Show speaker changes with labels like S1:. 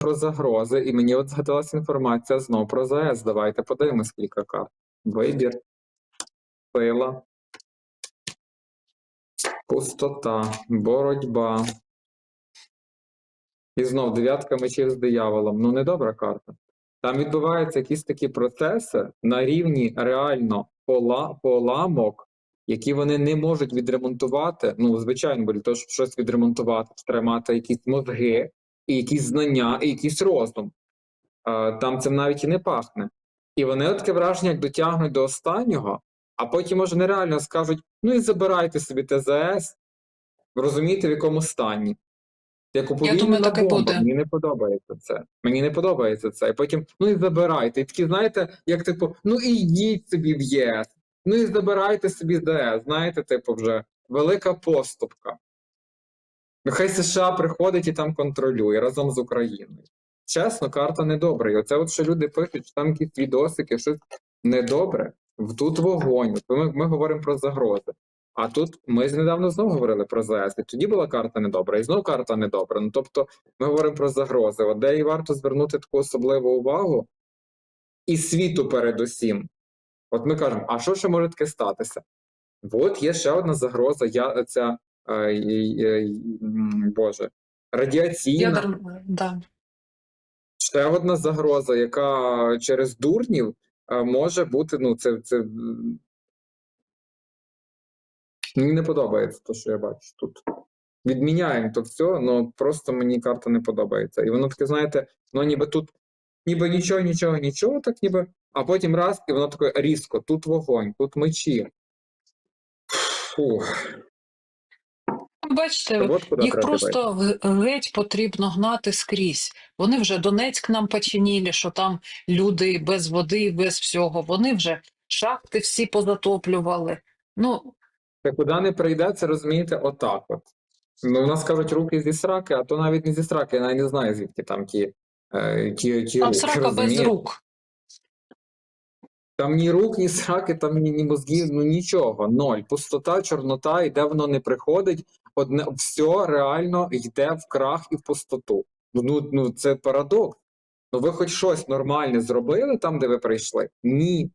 S1: про загрози, і мені от згадалася інформація знов про ЗАЕС. Давайте подивимось кілька карт. Вибір, сила, пустота, боротьба. І знов дев'ятка мечів з дияволом. Ну, недобра карта. Там відбуваються якісь такі процеси на рівні реально пола, поламок, які вони не можуть відремонтувати. Ну, звичайно, бо для того, щоб щось відремонтувати, треба мати якісь мозги, і якісь знання, і якийсь розум. Е, Там цим навіть і не пахне. І вони таке враження, як дотягнуть до останнього, а потім, може, нереально скажуть: ну і забирайте собі ТЗС, розумієте, в якому стані. Як уповільнена бомба.
S2: буде.
S1: Мені не подобається це. Мені не подобається це. І потім, ну і забирайте. І такі, знаєте, як типу, ну і йдіть собі в ЄС, ну і забирайте собі ЗС. Знаєте, типу, вже велика поступка. Нехай США приходить і там контролює разом з Україною. Чесно, карта недобра. І оце, от що люди пишуть, що там якісь відосики, щось недобре. Тут вогонь. Ми, ми говоримо про загрози. А тут ми недавно знову говорили про ЗС, і тоді була карта недобра, і знову карта недобра. Ну тобто ми говоримо про загрози. От де і варто звернути таку особливу увагу, і світу передусім. От ми кажемо, а що ще може таке статися? От є ще одна загроза, я ця Боже, радіаційна.
S2: Ядер... Да.
S1: Ще одна загроза, яка через дурнів е, може бути. Ну, це, це мені не подобається те, що я бачу тут. Відміняємо то все, але просто мені карта не подобається. І воно таке, знаєте, ну ніби тут, ніби нічого, нічого, нічого, так ніби, а потім раз, і воно таке різко, тут вогонь, тут мечі. Фух.
S2: Бачите, їх просто геть потрібно гнати скрізь. Вони вже Донецьк нам починили, що там люди без води, без всього. Вони вже шахти всі позатоплювали. Ну,
S1: Та куди не прийде, це розумієте, отак от. Ну, у нас кажуть руки зі сраки, а то навіть не зі сраки, я навіть не знаю, звідки там ті, е, ті, ті
S2: там срака без рук.
S1: Там ні рук, ні сраки, там ні, ні мозгів, ну нічого. Ноль. Пустота, чорнота, і де воно не приходить, одне все реально йде в крах і в пустоту. Ну, ну, це парадокс. Ну ви хоч щось нормальне зробили там, де ви прийшли? Ні.